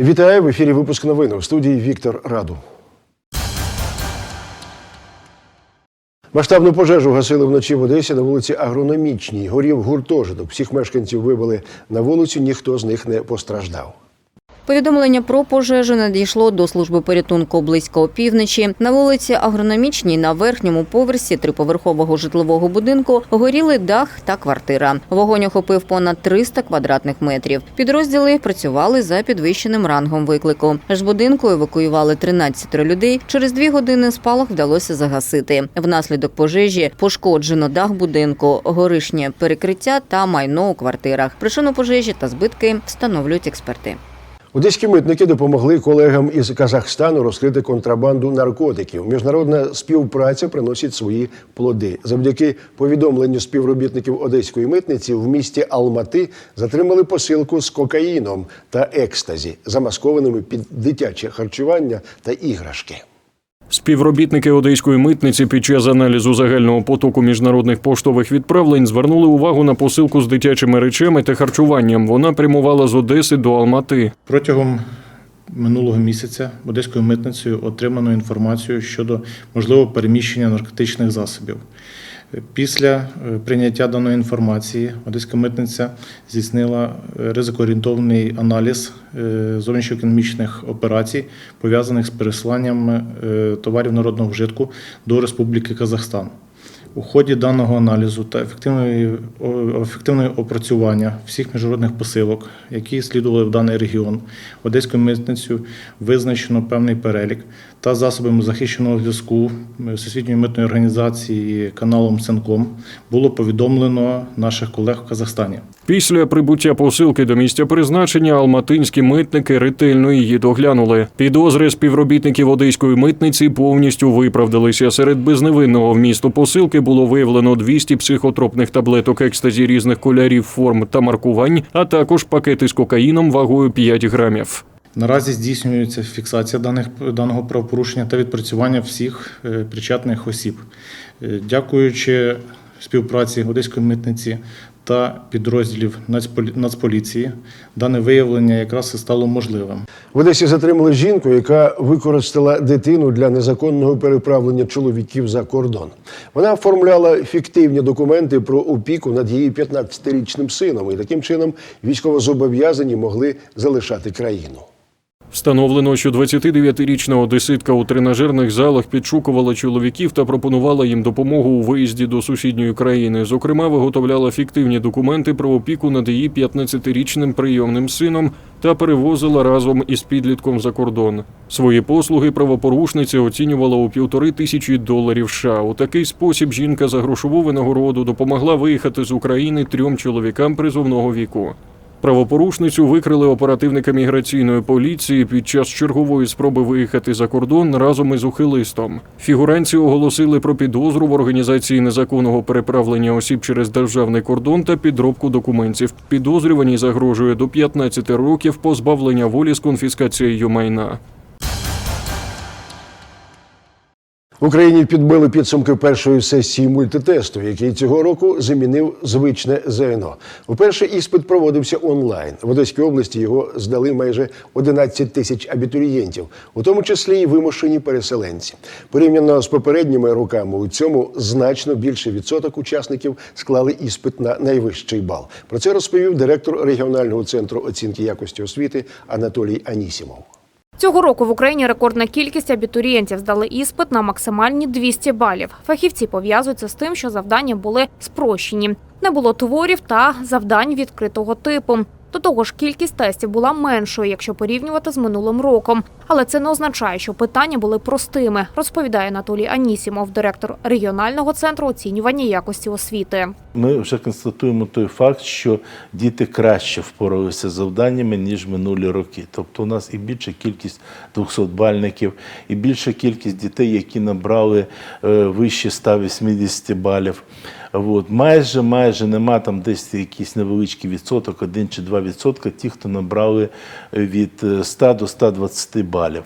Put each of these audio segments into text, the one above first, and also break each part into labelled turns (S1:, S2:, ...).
S1: Вітаю в ефірі. Випуск новин у студії Віктор Раду. Масштабну пожежу гасили вночі в Одесі на вулиці Агрономічній. Горів гуртожиток. Всіх мешканців вивели на вулицю, ніхто з них не постраждав.
S2: Повідомлення про пожежу надійшло до служби порятунку близько опівночі. На вулиці Агрономічній на верхньому поверсі триповерхового житлового будинку горіли дах та квартира. Вогонь охопив понад 300 квадратних метрів. Підрозділи працювали за підвищеним рангом виклику. З будинку евакуювали 13 людей. Через дві години спалах вдалося загасити. Внаслідок пожежі пошкоджено дах будинку, горишнє перекриття та майно у квартирах. Причину пожежі та збитки встановлюють експерти.
S1: Одеські митники допомогли колегам із Казахстану розкрити контрабанду наркотиків. Міжнародна співпраця приносить свої плоди. Завдяки повідомленню співробітників одеської митниці в місті Алмати затримали посилку з кокаїном та екстазі, замаскованими під дитяче харчування та іграшки.
S3: Співробітники одеської митниці під час аналізу загального потоку міжнародних поштових відправлень звернули увагу на посилку з дитячими речами та харчуванням. Вона прямувала з Одеси до Алмати.
S4: Протягом минулого місяця Одеською митницею отримано інформацію щодо можливого переміщення наркотичних засобів. Після е, прийняття даної інформації Одеська митниця здійснила е, ризикоорієнтований аналіз е, зовнішньоекономічних операцій, пов'язаних з пересланням товарів народного вжитку до Республіки Казахстан. У ході даного аналізу та ефективного опрацювання всіх міжнародних посилок, які слідували в даний регіон, Одеською митницею визначено певний перелік та засобами захищеного зв'язку Всесвітньої митної організації каналом Ценком було повідомлено наших колег в Казахстані.
S3: Після прибуття посилки до місця призначення алматинські митники ретельно її доглянули. Підозри співробітників одеської митниці повністю виправдалися. Серед безневинного вмісту посилки було виявлено 200 психотропних таблеток екстазі різних кольорів, форм та маркувань, а також пакети з кокаїном вагою 5 грамів.
S4: Наразі здійснюється фіксація даних даного правопорушення та відпрацювання всіх е, причетних осіб. Е, Дякуючи співпраці Одеської митниці та підрозділів Нацполі- Нацполіції, дане виявлення якраз і стало можливим.
S1: В Одесі затримали жінку, яка використала дитину для незаконного переправлення чоловіків за кордон. Вона оформляла фіктивні документи про опіку над її 15-річним сином, і таким чином військовозобов'язані могли залишати країну.
S3: Встановлено, що 29-річна одеситка у тренажерних залах підшукувала чоловіків та пропонувала їм допомогу у виїзді до сусідньої країни. Зокрема, виготовляла фіктивні документи про опіку над її 15-річним прийомним сином та перевозила разом із підлітком за кордон. Свої послуги правопорушниця оцінювала у півтори тисячі доларів США. У такий спосіб жінка за грошову винагороду допомогла виїхати з України трьом чоловікам призовного віку. Правопорушницю викрили оперативника міграційної поліції під час чергової спроби виїхати за кордон разом із ухилистом. Фігуранці оголосили про підозру в організації незаконного переправлення осіб через державний кордон та підробку документів. Підозрюваній загрожує до 15 років позбавлення волі з конфіскацією майна.
S1: Україні підбили підсумки першої сесії мультитесту, який цього року замінив звичне ЗНО. Уперше іспит проводився онлайн. В Одеській області його здали майже 11 тисяч абітурієнтів, у тому числі і вимушені переселенці. Порівняно з попередніми роками у цьому значно більше відсоток учасників склали іспит на найвищий бал. Про це розповів директор регіонального центру оцінки якості освіти Анатолій Анісімов.
S5: Цього року в Україні рекордна кількість абітурієнтів здали іспит на максимальні 200 балів. Фахівці пов'язуються з тим, що завдання були спрощені. Не було творів та завдань відкритого типу. До того ж, кількість тестів була меншою, якщо порівнювати з минулим роком. Але це не означає, що питання були простими, розповідає Анатолій Анісімов, директор регіонального центру оцінювання якості освіти.
S6: Ми вже констатуємо той факт, що діти краще впоралися з завданнями ніж минулі роки. Тобто, у нас і більша кількість 200-бальників, і більша кількість дітей, які набрали е, вище 180 балів. От, майже, майже нема там десь якийсь невеличкий відсоток, 1 чи 2 відсотка, ті, хто набрали від е, 100 до 120 балів.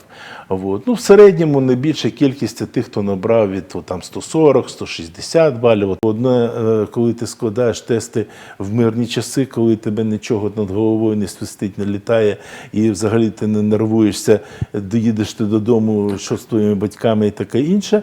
S6: От. Ну, в середньому найбільша кількість тих, хто набрав від о, там, 140, 160 балів. От Одне, е, коли ти складаєш тести в мирні часи, коли тебе нічого над головою не свистить, не літає, і взагалі ти не нервуєшся, доїдеш ти додому, що з твоїми батьками і таке інше.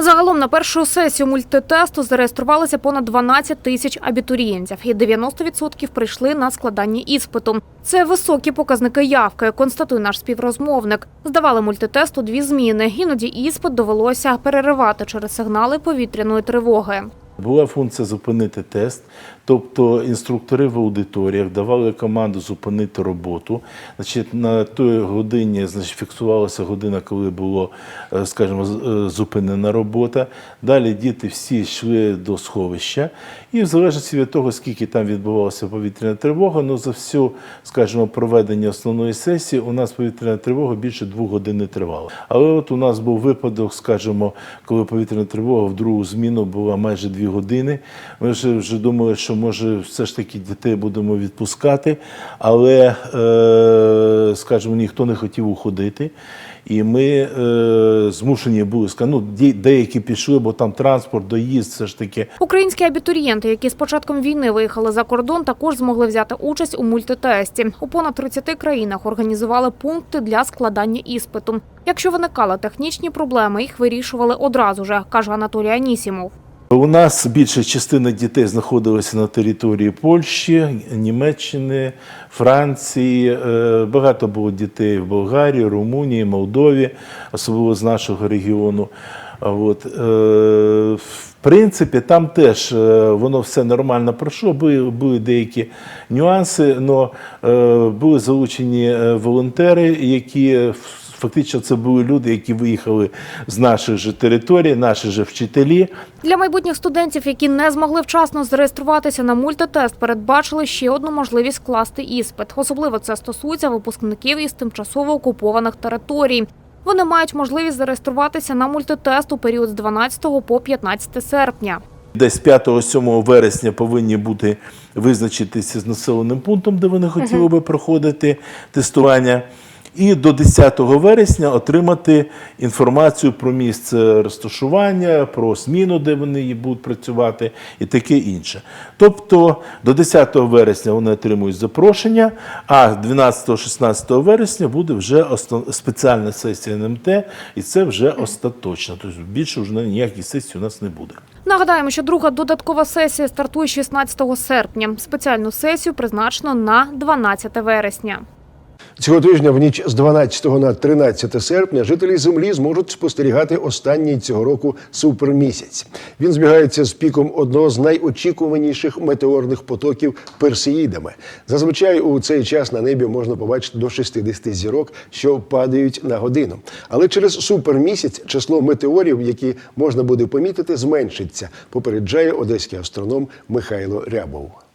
S5: Загалом на першу сесію мультитесту зареєструвалося понад 12 тисяч абітурієнтів, і 90% прийшли на складання іспиту. Це високі показники явки, констатує наш співрозмовник. Здавали мультитесту дві зміни. Іноді іспит довелося переривати через сигнали повітряної тривоги.
S6: Була функція зупинити тест, тобто інструктори в аудиторіях давали команду зупинити роботу. Значить, на той годині значить, фіксувалася година, коли було, е, скажімо, е, зупинена робота. Далі діти всі йшли до сховища, і в залежності від того, скільки там відбувалася повітряна тривога, ну за всю, скажімо, проведення основної сесії у нас повітряна тривога більше двох годин не тривала. Але от у нас був випадок, скажімо, коли повітряна тривога в другу зміну була майже дві години. Ми вже, вже думали, що може все ж таки дітей будемо відпускати, але, е, скажімо, ніхто не хотів уходити. І ми е, змушені були ну, деякі пішли, бо там транспорт, доїзд, все ж таки.
S5: Українські абітурієнти, які з початком війни виїхали за кордон, також змогли взяти участь у мультитесті. У понад 30 країнах організували пункти для складання іспиту. Якщо виникали технічні проблеми, їх вирішували одразу же, каже Анатолій Анісімов.
S6: У нас більша частина дітей знаходилася на території Польщі, Німеччини, Франції. Е, Багато було дітей в Болгарії, Румунії, Молдові, особливо з нашого регіону. От, е, в принципі, там теж е, воно все нормально пройшло. Були, були деякі нюанси, але були залучені волонтери, які фактично це були люди, які виїхали з наших же територій, наші же вчителі.
S5: Для майбутніх студентів, які не змогли вчасно зареєструватися на мультитест, передбачили ще одну можливість скласти іспит. Особливо це стосується випускників із тимчасово окупованих територій. Вони мають можливість зареєструватися на мультитест у період з 12 по 15 серпня.
S6: Десь 5-7 вересня повинні бути визначитися з населеним пунктом, де вони хотіли би проходити тестування. І до 10 вересня отримати інформацію про місце розташування, про зміну, де вони будуть працювати, і таке інше. Тобто до 10 вересня вони отримують запрошення, а 12-16 вересня буде вже спеціальна сесія НМТ, і це вже остаточно. Тобто більше вже ніяких сесій у нас не буде.
S5: Нагадаємо, що друга додаткова сесія стартує 16 серпня. Спеціальну сесію призначено на 12 вересня.
S1: Цього тижня в ніч з 12 на 13 серпня жителі землі зможуть спостерігати останній цього року супермісяць. Він збігається з піком одного з найочікуваніших метеорних потоків персеїдами. Зазвичай у цей час на небі можна побачити до 60 зірок, що падають на годину. Але через супермісяць число метеорів, які можна буде помітити, зменшиться. Попереджає одеський астроном Михайло Рябов.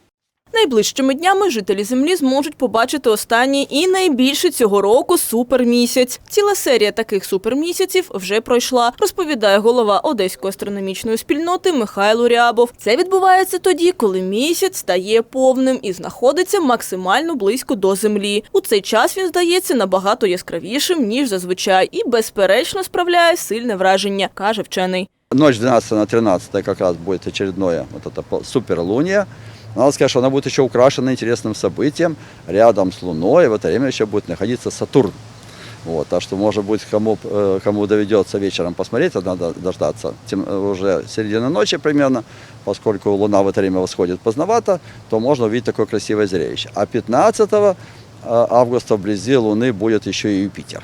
S7: Найближчими днями жителі землі зможуть побачити останній і найбільший цього року супермісяць. Ціла серія таких супермісяців вже пройшла, розповідає голова Одеської астрономічної спільноти Михайло Рябов. Це відбувається тоді, коли місяць стає повним і знаходиться максимально близько до землі. У цей час він здається набагато яскравішим ніж зазвичай, і безперечно справляє сильне враження, каже вчений.
S8: Ночь 12 на 13 как раз будет очередное вот. Надо сказать, что она будет еще украшена интересным событием. Рядом с Луной в это время еще будет находиться Сатурн. Вот, так что, может быть, кому, э, кому доведется вечером посмотреть, это надо дождаться тем, э, уже середины ночи примерно, поскольку Луна в это время восходит поздновато, то можно увидеть такое красивое зрелище. А 15 э, августа вблизи Луны будет еще и Юпитер.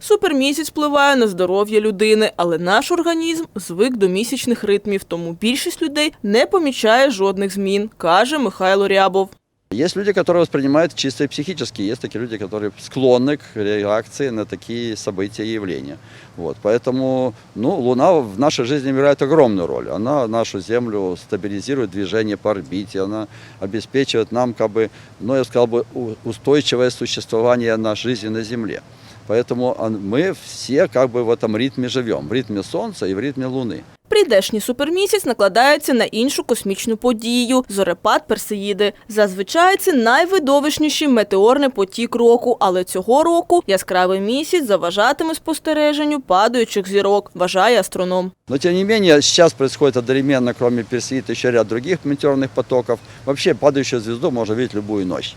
S7: Супермісяць впливає на здоров'я людини, але наш організм звик до місячних ритмів, тому більшість людей не помічає жодних змін, каже Михайло Рябов.
S8: Есть люди, которые воспринимают чисто психически, есть такие люди, которые склонны к реакции на такие события и явления. Вот, поэтому ну, Луна в нашей жизни играет огромную роль. Она нашу Землю стабилизирует движение по орбите, она обеспечивает нам, как бы, ну, я сказал бы, у- устойчивое существование на жизни на Земле. Поэтому он- мы все как бы в этом ритме живем, в ритме Солнца и в ритме Луны.
S7: Прийдешній супермісяць накладається на іншу космічну подію – зорепад Персеїди. Зазвичай це найвидовищніший метеорний потік року, але цього року яскравий місяць заважатиме спостереженню падаючих зірок, вважає астроном.
S8: Но тем не менее, сейчас происходит одновременно, кроме Персеида, еще ряд других метеорных потоков. Вообще падающую звезду можно видеть любую ночь.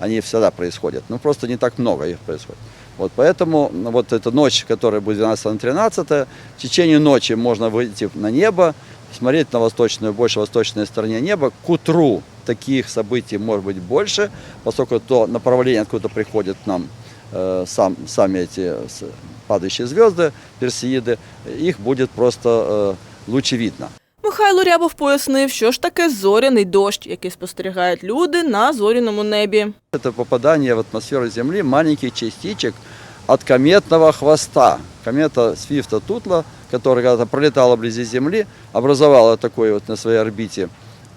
S8: Они всегда происходят. Но просто не так много их происходит. Вот поэтому ну, вот эта ночь, которая будет 12 на 13, в течение ночи можно выйти на небо, смотреть на восточную, больше восточной стороне неба. К утру таких событий может быть больше, поскольку то направление, откуда приходят к нам э, сам, сами эти с- падающие звезды, персеиды, их будет просто э, лучше видно.
S7: Михайло Рябов пояснив, що ж таке зоряний дощ, який спостерігають люди на зоряному небі.
S8: Это попадание в атмосферу Земли маленьких частичек от кометного хвоста. Комета Свифта-Тутла, которая когда-то пролетала вблизи Земли, образовала такой вот на своей орбите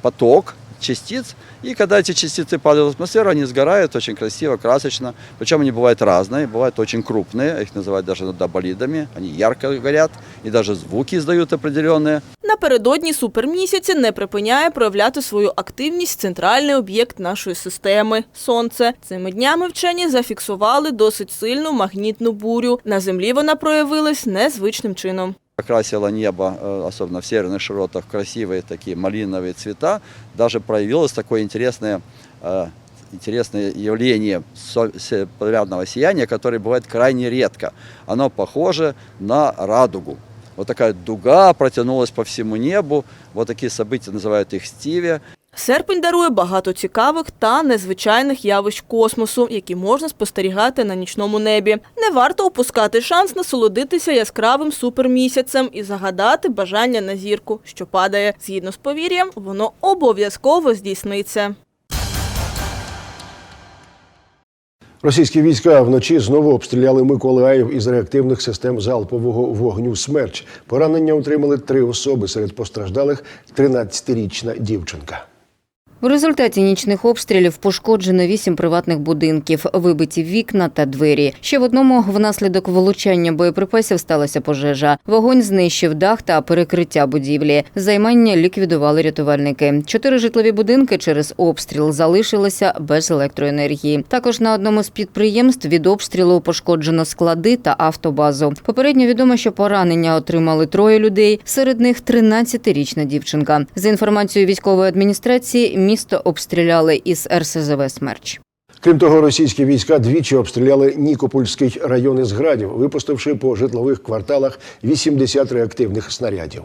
S8: поток частиц. И когда эти частицы падают в атмосферу, они сгорают очень красиво, красочно. Причем они бывают разные, бывают очень крупные, их называют даже иногда болидами. Они ярко горят и даже звуки издают определенные.
S7: Напередодні супермісяця не припиняє проявляти свою активність центральний об'єкт нашої системи – Сонце. Цими днями вчені зафіксували досить сильну магнітну бурю. На Землі вона проявилась незвичним чином.
S8: окрасило небо, э, особенно в северных широтах, в красивые такие малиновые цвета. Даже проявилось такое интересное, э, интересное явление со- се- полярного сияния, которое бывает крайне редко. Оно похоже на радугу. Вот такая дуга протянулась по всему небу. Вот такие события называют их стиве.
S7: Серпень дарує багато цікавих та незвичайних явищ космосу, які можна спостерігати на нічному небі. Не варто упускати шанс насолодитися яскравим супермісяцем і загадати бажання на зірку, що падає. Згідно з повір'ям, воно обов'язково здійсниться.
S1: Російські війська вночі знову обстріляли Миколаїв із реактивних систем залпового вогню «Смерч». Поранення отримали три особи. Серед постраждалих – 13-річна дівчинка.
S2: В результаті нічних обстрілів пошкоджено вісім приватних будинків, вибиті вікна та двері. Ще в одному внаслідок влучання боєприпасів сталася пожежа. Вогонь знищив дах та перекриття будівлі. Займання ліквідували рятувальники. Чотири житлові будинки через обстріл залишилися без електроенергії. Також на одному з підприємств від обстрілу пошкоджено склади та автобазу. Попередньо відомо, що поранення отримали троє людей. Серед них 13-річна дівчинка. За інформацією військової адміністрації, місто обстріляли із РСЗВ «Смерч».
S1: Крім того, російські війська двічі обстріляли Нікопольський район із градів, випустивши по житлових кварталах 80 реактивних снарядів.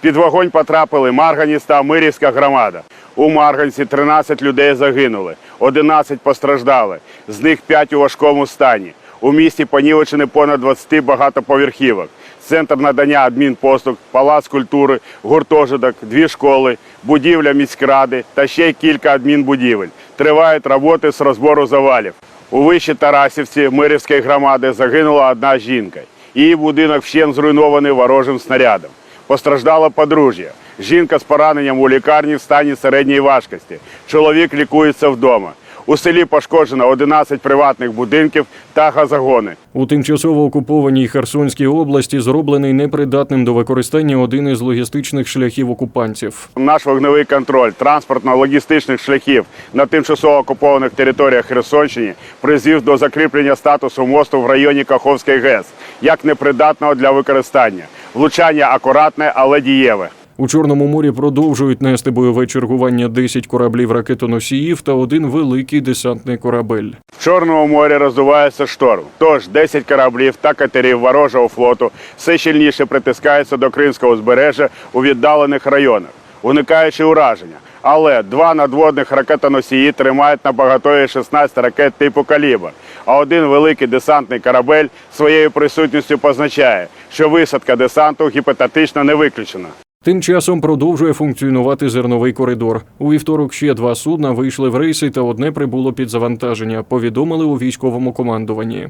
S9: Під вогонь потрапили Марганіс та Мирівська громада. У Марганці 13 людей загинули, 11 постраждали, з них 5 у важкому стані. У місті понівечені понад 20 багатоповерхівок. Центр надання адмінпослуг, палац культури, гуртожиток, дві школи, будівля міськради та ще кілька адмінбудівель. Тривають роботи з розбору завалів. У вищій Тарасівці Мирівської громади загинула одна жінка. Її будинок вщен зруйнований ворожим снарядом. Постраждало подружжя. Жінка з пораненням у лікарні в стані середньої важкості. Чоловік лікується вдома. У селі пошкоджено 11 приватних будинків та газогони.
S3: У тимчасово окупованій Херсонській області зроблений непридатним до використання один із логістичних шляхів окупантів.
S9: Наш вогневий контроль транспортно-логістичних шляхів на тимчасово окупованих територіях Херсонщини призвів до закріплення статусу мосту в районі Каховської ГЕС як непридатного для використання. Влучання акуратне, але дієве.
S3: У Чорному морі продовжують нести бойове чергування 10 кораблів ракетоносіїв та один великий десантний корабель.
S9: В Чорному морі роздувається шторм. Тож 10 кораблів та катерів ворожого флоту все щільніше притискаються до Кримського узбережжя у віддалених районах, уникаючи ураження. Але два надводних ракетоносії тримають на поготові 16 ракет типу «Калібр», а один великий десантний корабель своєю присутністю позначає, що висадка десанту гіпотетично не виключена.
S3: Тим часом продовжує функціонувати зерновий коридор. У вівторок ще два судна вийшли в рейси та одне прибуло під завантаження. Повідомили у військовому командуванні.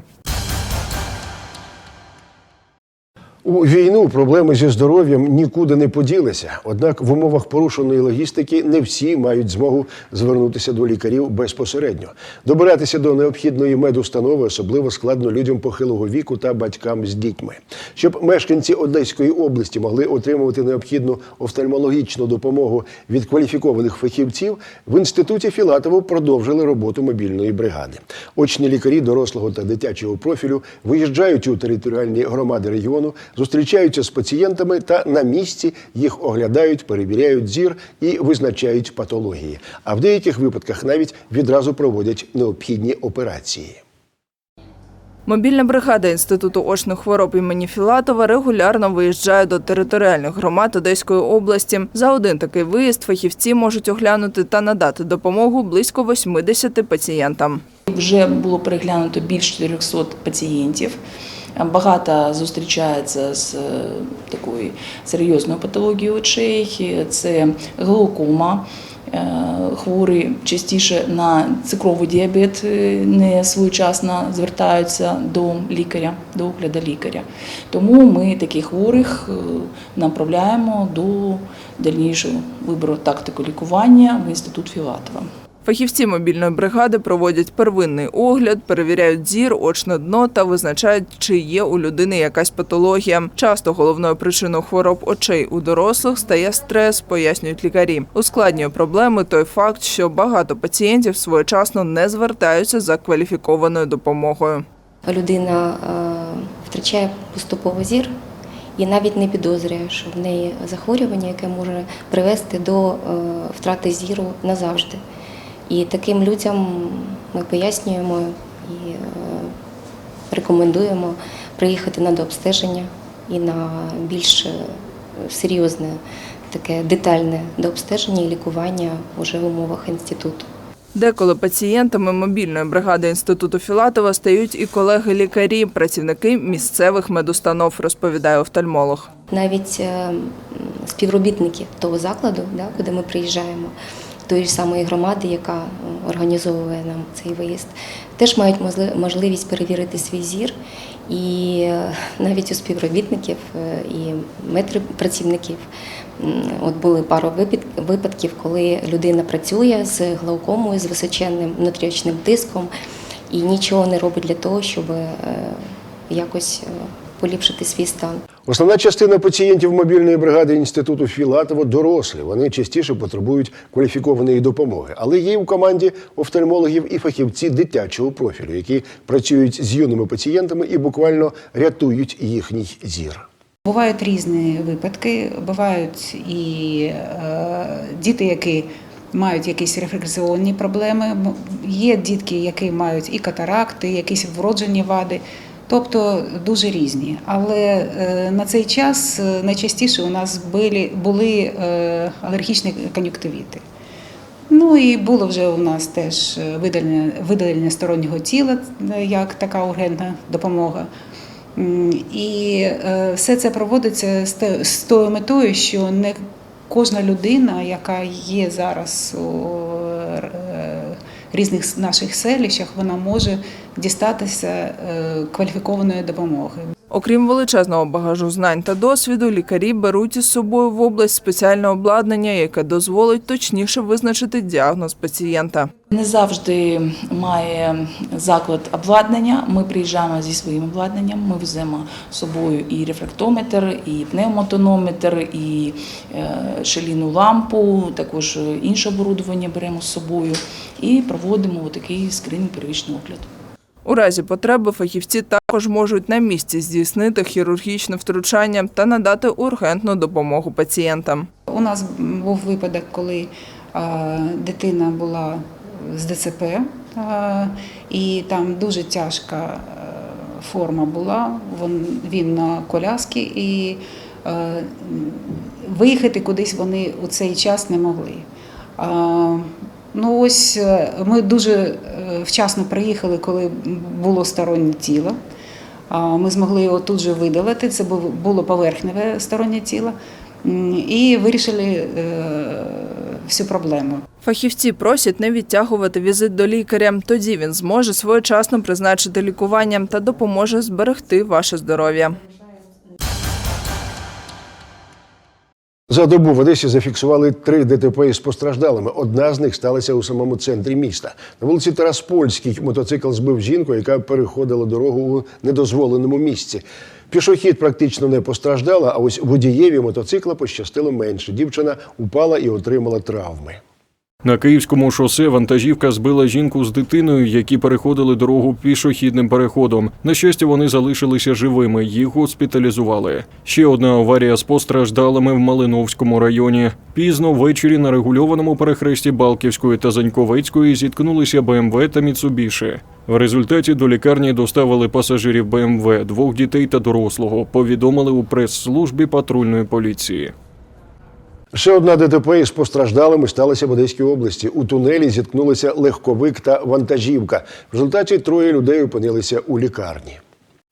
S1: У війну проблеми зі здоров'ям нікуди не поділися. Однак в умовах порушеної логістики не всі мають змогу звернутися до лікарів безпосередньо. Добиратися до необхідної медустанови особливо складно людям похилого віку та батькам з дітьми. Щоб мешканці Одеської області могли отримувати необхідну офтальмологічну допомогу від кваліфікованих фахівців, в інституті Філатово продовжили роботу мобільної бригади. Очні лікарі дорослого та дитячого профілю виїжджають у територіальні громади регіону, зустрічаються з пацієнтами та на місці їх оглядають, перевіряють зір і визначають патології. А в деяких випадках навіть відразу проводять необхідні операції.
S10: Мобільна бригада Інституту очних хвороб імені Філатова регулярно виїжджає до територіальних громад Одеської області. За один такий виїзд фахівці можуть оглянути та надати допомогу близько 80 пацієнтам.
S11: Вже було переглянуто більше 400 пацієнтів. Багато зустрічається з е, такою серйозною патологією очей. Це глаукома. Е, Хворі частіше на цукровий діабет е, не своєчасно звертаються до лікаря, до огляду лікаря. Тому ми таких хворих направляємо до дальнішого вибору тактику лікування в інститут Філатова.
S10: Фахівці мобільної бригади проводять первинний огляд, перевіряють зір, очне дно та визначають, чи є у людини якась патологія. Часто головною причиною хвороб очей у дорослих стає стрес, пояснюють лікарі. Ускладнює проблеми той факт, що багато пацієнтів своєчасно не звертаються за кваліфікованою допомогою.
S12: людина е, втрачає поступово зір і навіть не підозрює, що в неї захворювання, яке може привести до е, втрати зіру назавжди. І таким людям ми пояснюємо і е, рекомендуємо приїхати на дообстеження і на більш е, серйозне, таке детальне дообстеження і лікування уже в умовах інституту.
S10: Деколи пацієнтами мобільної бригади інституту Філатова стають і колеги-лікарі, працівники місцевих медустанов, розповідає офтальмолог.
S12: навіть е, співробітники того закладу, куди ми приїжджаємо, тої ж самої громади, яка е, організовує нам цей виїзд, теж мають можливість перевірити свій зір. І е, навіть у співробітників е, і медпрацівників от були пару випад- випадків, коли людина працює з глаукомою, з височенним внутріочним тиском і нічого не робить для того, щоб якось поліпшити свій стан.
S1: Основна частина пацієнтів мобільної бригади інституту Філатово дорослі. Вони частіше потребують кваліфікованої допомоги. Але є у команді офтальмологів і фахівці дитячого профілю, які працюють з юними пацієнтами і буквально рятують їхній зір.
S13: Бувають різні випадки. Бувають і е, діти, які мають якісь рефлексіонні проблеми. Є дітки, які мають і катаракти, якісь вроджені вади. Тобто дуже різні. Але е, на цей час е, найчастіше у нас були, були е, алергічні кон'юктивіти. Ну і було вже у нас теж видалення, видалення стороннього тіла як така ургентна допомога. І все це проводиться з тою метою, що не кожна людина, яка є зараз у різних наших селищах, вона може дістатися е, кваліфікованої допомоги.
S10: Окрім величезного багажу знань та досвіду, лікарі беруть із собою в область спеціальне обладнання, яке дозволить точніше визначити діагноз пацієнта.
S11: Не завжди має заклад обладнання. Ми приїжджаємо зі своїм обладнанням. Ми веземо з собою і рефрактометр, і пневмотонометр, і е, шаліну лампу, також інше оборудовання беремо з собою і проводимо такий скринінг первичний огляд.
S10: У разі потреби фахівці також можуть на місці здійснити хірургічне втручання та надати ургентну допомогу пацієнтам.
S13: У нас був випадок, коли дитина була з ДЦП, і там дуже тяжка е, форма була. Він на коляски, і е, виїхати кудись вони у цей час не могли. Ну ось е, ми дуже е, вчасно приїхали, коли було стороннє тіло. Ми змогли його тут же видалити. Це було поверхневе стороннє тіло. І вирішили е, всю проблему.
S10: Фахівці просять не відтягувати візит до лікаря. Тоді він зможе своєчасно призначити лікування та допоможе зберегти ваше здоров'я.
S1: За добу в Одесі зафіксували три ДТП із постраждалими. Одна з них сталася у самому центрі міста. На вулиці Тараспольській мотоцикл збив жінку, яка переходила дорогу у недозволеному місці. Пішохід практично не постраждала, а ось водієві мотоцикла пощастило менше. Дівчина упала і отримала травми.
S3: На київському шосе вантажівка збила жінку з дитиною, які переходили дорогу пішохідним переходом. На щастя, вони залишилися живими. Їх госпіталізували. Ще одна аварія з постраждалими в Малиновському районі. Пізно ввечері на регульованому перехресті Балківської та Заньковецької зіткнулися БМВ та Міцубіші. В результаті до лікарні доставили пасажирів БМВ, двох дітей та дорослого. Повідомили у прес-службі патрульної поліції.
S1: Ще одна ДТП із постраждалими сталася в Одеській області. У тунелі зіткнулися легковик та вантажівка. В результаті троє людей опинилися у лікарні.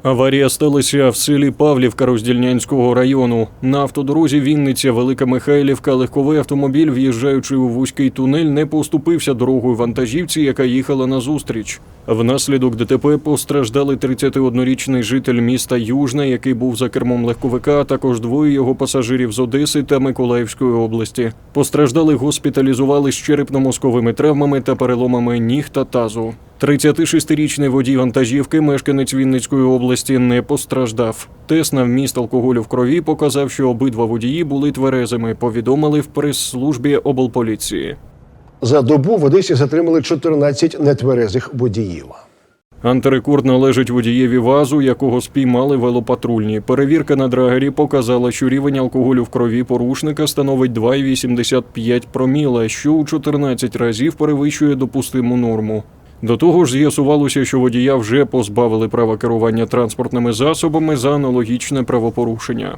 S3: Аварія сталася в селі Павлівка Роздільнянського району. На автодорозі Вінниця Велика Михайлівка легковий автомобіль, в'їжджаючи у вузький тунель, не поступився дорогою вантажівці, яка їхала назустріч. Внаслідок ДТП постраждали 31-річний житель міста Южне, який був за кермом легковика, а також двоє його пасажирів з Одеси та Миколаївської області. Постраждали госпіталізували з черепно-мозковими травмами та переломами ніг та тазу. 36-річний водій вантажівки, мешканець Вінницької області, не постраждав. Тест на вміст алкоголю в крові показав, що обидва водії були тверезими. Повідомили в прес-службі облполіції.
S1: За добу в Одесі затримали 14 нетверезих водіїв.
S3: Антирекорд належить водієві вазу, якого спіймали велопатрульні. Перевірка на драгері показала, що рівень алкоголю в крові порушника становить 2,85 проміла, що у 14 разів перевищує допустиму норму. До того ж, з'ясувалося, що водія вже позбавили права керування транспортними засобами за аналогічне правопорушення.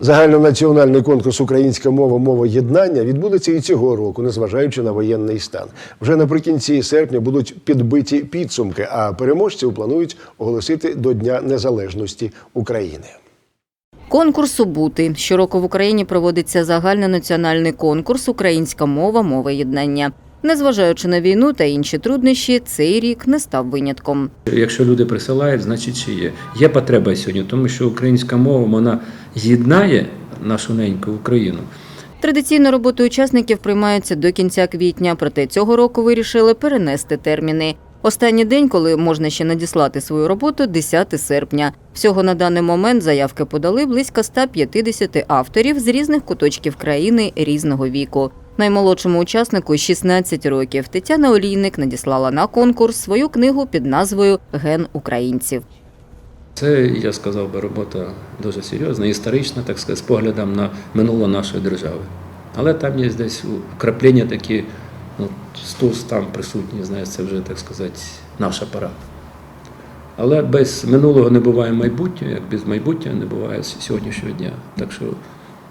S1: Загальнонаціональний конкурс Українська мова мова єднання відбудеться і цього року, незважаючи на воєнний стан. Вже наприкінці серпня будуть підбиті підсумки, а переможців планують оголосити до Дня Незалежності України.
S2: Конкурсу бути щороку в Україні проводиться загальнонаціональний конкурс Українська мова мова єднання. Незважаючи на війну та інші труднощі, цей рік не став винятком.
S14: Якщо люди присилають, значить ще є. Є потреба сьогодні, тому що українська мова вона з'єднає нашу неньку Україну.
S2: Традиційно роботи учасників приймаються до кінця квітня, проте цього року вирішили перенести терміни. Останній день, коли можна ще надіслати свою роботу, 10 серпня. Всього на даний момент заявки подали близько 150 авторів з різних куточків країни різного віку. Наймолодшому учаснику 16 років. Тетяна Олійник надіслала на конкурс свою книгу під назвою Ген українців.
S14: Це, я сказав би, робота дуже серйозна, історична, так сказати, з поглядом на минуле нашої держави. Але там є десь вкраплення такі, ну, стус там присутні, знаєш, це вже, так сказати, наша пора. Але без минулого не буває майбутнього, як без майбутнього не буває сьогоднішнього дня. Так що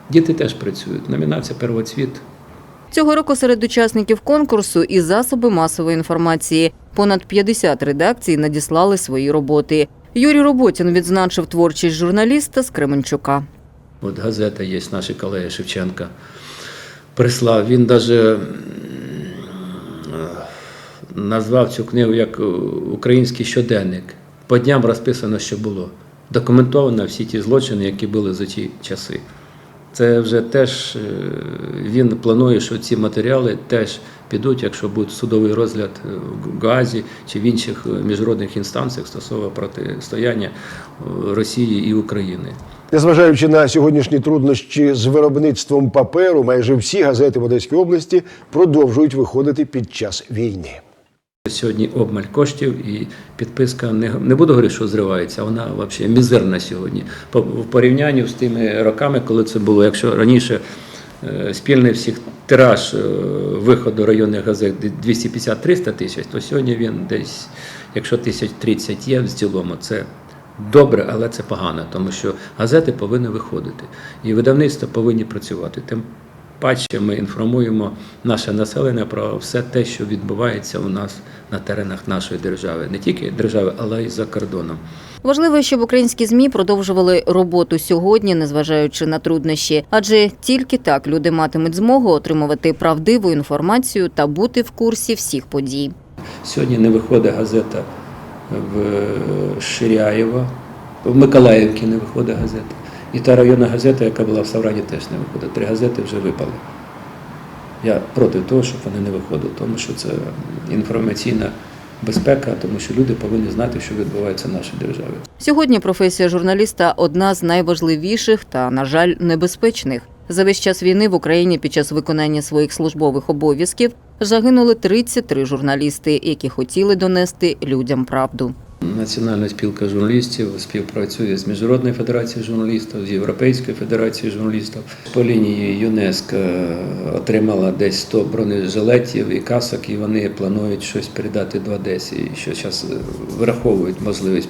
S14: діти теж працюють. Номінація Первоцвіт.
S2: Цього року серед учасників конкурсу і засоби масової інформації. Понад 50 редакцій надіслали свої роботи. Юрій Роботін відзначив творчість журналіста з Кременчука.
S14: От газета є, наші колеги Шевченка прислав. Він навіть назвав цю книгу як Український щоденник. По дням розписано, що було. Документовано всі ті злочини, які були за ті часи. Це вже теж е, він планує, що ці матеріали теж підуть, якщо буде судовий розгляд в ГАЗі чи в інших е, міжнародних інстанціях стосовно протистояння е, Росії і України.
S1: Незважаючи на сьогоднішні труднощі з виробництвом паперу, майже всі газети в Одеській області продовжують виходити під час війни.
S14: Сьогодні обмаль коштів і підписка не, не буду говорити, що зривається, вона взагалі мізерна сьогодні. По, в порівнянні з тими роками, коли це було, якщо раніше е, спільний всіх тираж е, виходу районних газет 250-300 тисяч, то сьогодні він десь, якщо тисяч 30 є в цілому, це добре, але це погано, тому що газети повинні виходити і видавництва повинні працювати. Тим паче ми інформуємо наше населення про все те, що відбувається у нас на теренах нашої держави, не тільки держави, але й за кордоном.
S2: Важливо, щоб українські змі продовжували роботу сьогодні, незважаючи на труднощі, адже тільки так люди матимуть змогу отримувати правдиву інформацію та бути в курсі всіх подій.
S14: Сьогодні не виходить газета в Ширяєва, В Миколаївці не виходить газета. І та районна газета, яка була в Саврані, теж не виходить. Три газети вже випали. Я проти того, щоб вони не виходили, тому що це інформаційна безпека, тому що люди повинні знати, що відбувається в нашій державі.
S2: Сьогодні професія журналіста одна з найважливіших та, на жаль, небезпечних. За весь час війни в Україні під час виконання своїх службових обов'язків загинули 33 журналісти, які хотіли донести людям правду.
S14: Національна спілка журналістів співпрацює з Міжнародною федерацією журналістів, з Європейською федерацією журналістів. По лінії ЮНЕСКО отримала десь 100 бронежилетів і касок, і вони планують щось передати до Одесі, що зараз враховують можливість